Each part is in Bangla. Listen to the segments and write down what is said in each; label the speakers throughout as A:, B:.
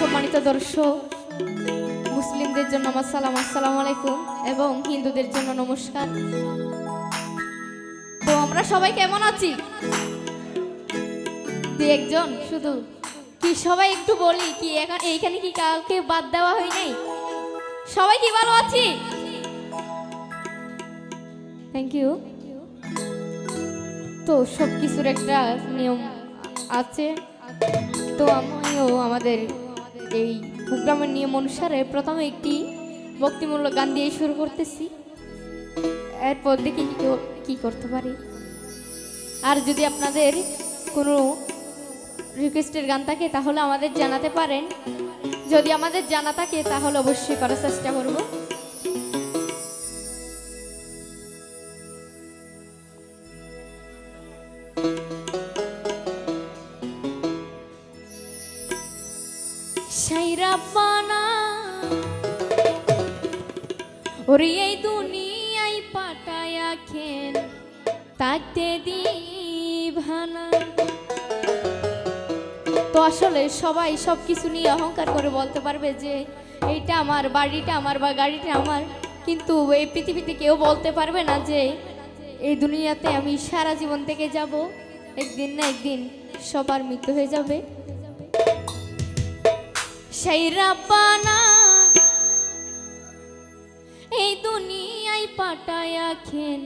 A: সম্মানিত দর্শক, মুসলিমদের জন্য আমার সালাম, আসসালামু আলাইকুম এবং হিন্দুদের জন্য নমস্কার। তো আমরা সবাই কেমন আছি? দু একজন, শুধু? কি সবাই একটু বলি, কি এখন এইখানে কি কাউকে বাদ দেওয়া হয় নাই? সবাই কি ভালো আছি? থ্যাংক ইউ তো সব কিছুর একটা নিয়ম আছে। তো আমিও আমাদের এই প্রোগ্রামের নিয়ম অনুসারে প্রথমে একটি ভক্তিমূলক গান দিয়ে শুরু করতেছি। এরপর দেখি কি কর- কি করতে পারি। আর যদি আপনাদের কোনো রিকোয়েস্টের গান থাকে, তাহলে আমাদের জানাতে পারেন। যদি আমাদের জানা থাকে, তাহলে অবশ্যই করার চেষ্টা করব। ওরে এই পাটায়া খেন তাকতে দিভানা। তো আসলে সবাই সব কিছু নিয়ে অহংকার করে বলতে পারবে যে, এইটা আমার বাড়িটা, আমার বা গাড়িটা আমার। কিন্তু এই পৃথিবীতে কেউ বলতে পারবে না যে, এই দুনিয়াতে আমি সারা জীবন থেকে যাব, একদিন না একদিন সবার মৃত্যু হয়ে যাবে। সেই রাব্বানা এই দুনিয়ায় পাটায়া খেন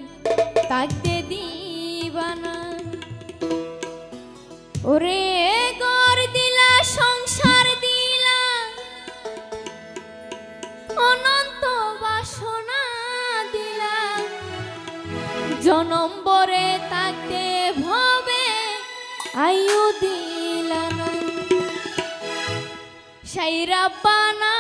A: তাকতে দিবানা। ওরে গর দিলা, সংসার দিলা, অনন্ত বাসনা দিলা। জনম বরে তাকতে ভবে, আয়ু দিলা না। সেই রাব্বানা এই তুমি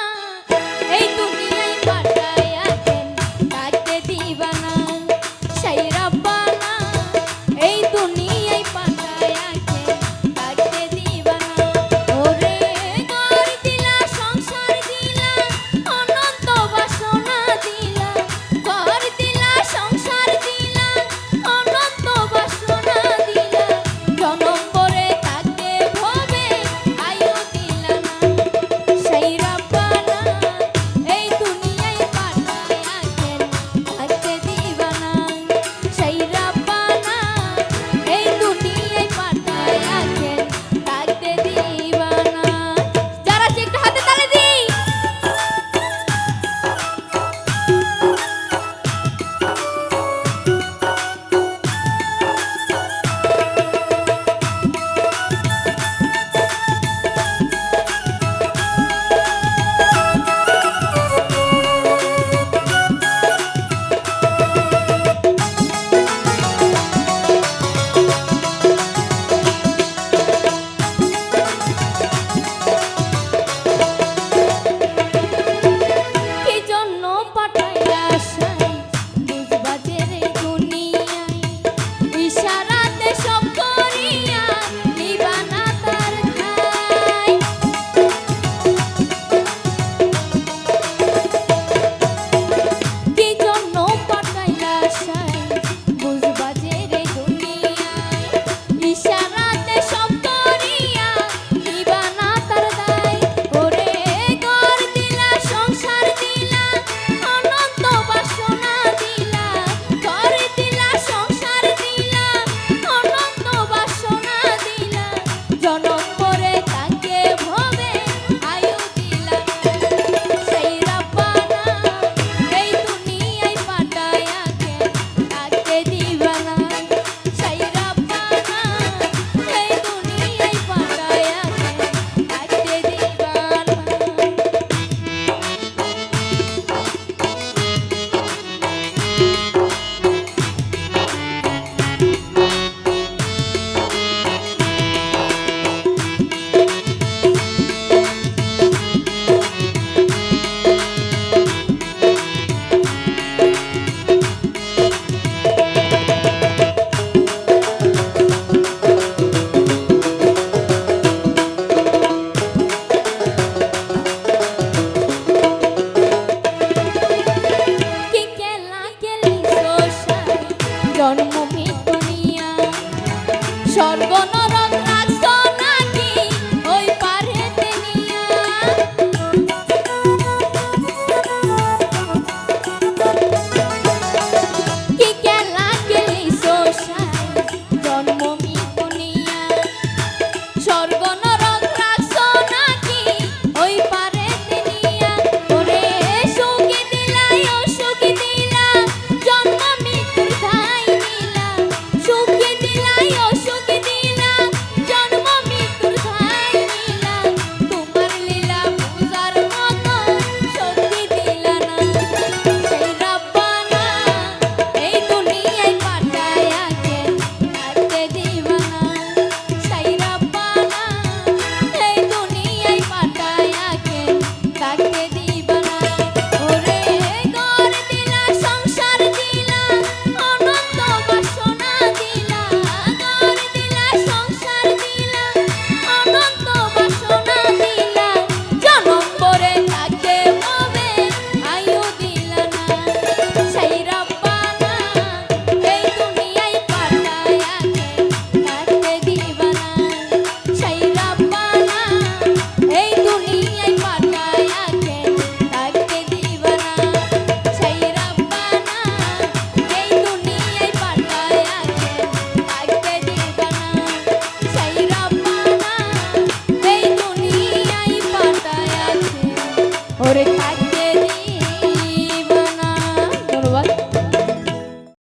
A: Thank you.